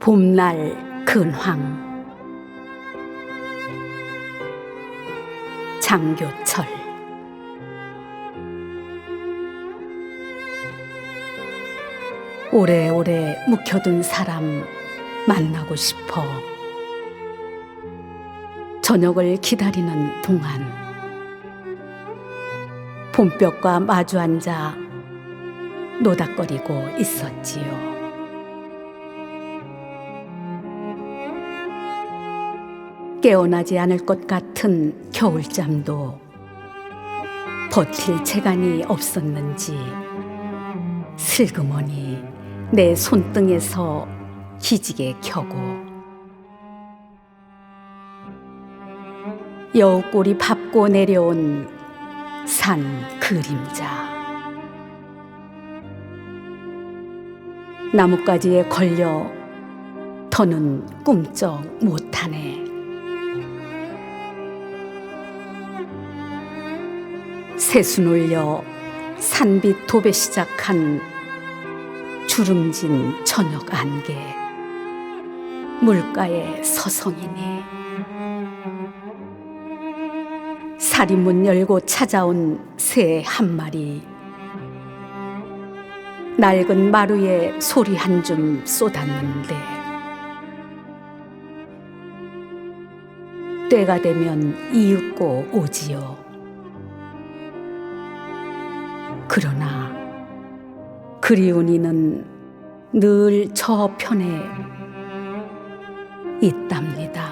봄날 근황. 장교철. 오래오래 묵혀둔 사람 만나고 싶어 저녁을 기다리는 동안 봄볕과 마주 앉아 노닥거리고 있었지요. 깨어나지 않을 것 같은 겨울잠도 버틸 재간이 없었는지 슬그머니 내 손등에서 기지개 켜고 여우꼬리 밟고 내려온 산 그림자. 나뭇가지에 걸려 더는 꿈쩍 못하네. 새순 올려 산빛 도배 시작한 주름진 저녁 안개 물가에 서성이니. 사리 문 열고 찾아온 새 한 마리. 낡은 마루에 소리 한 줌 쏟았는데. 때가 되면 이윽고 오지요. 그러나 그리운 이는 늘 저편에 있답니다.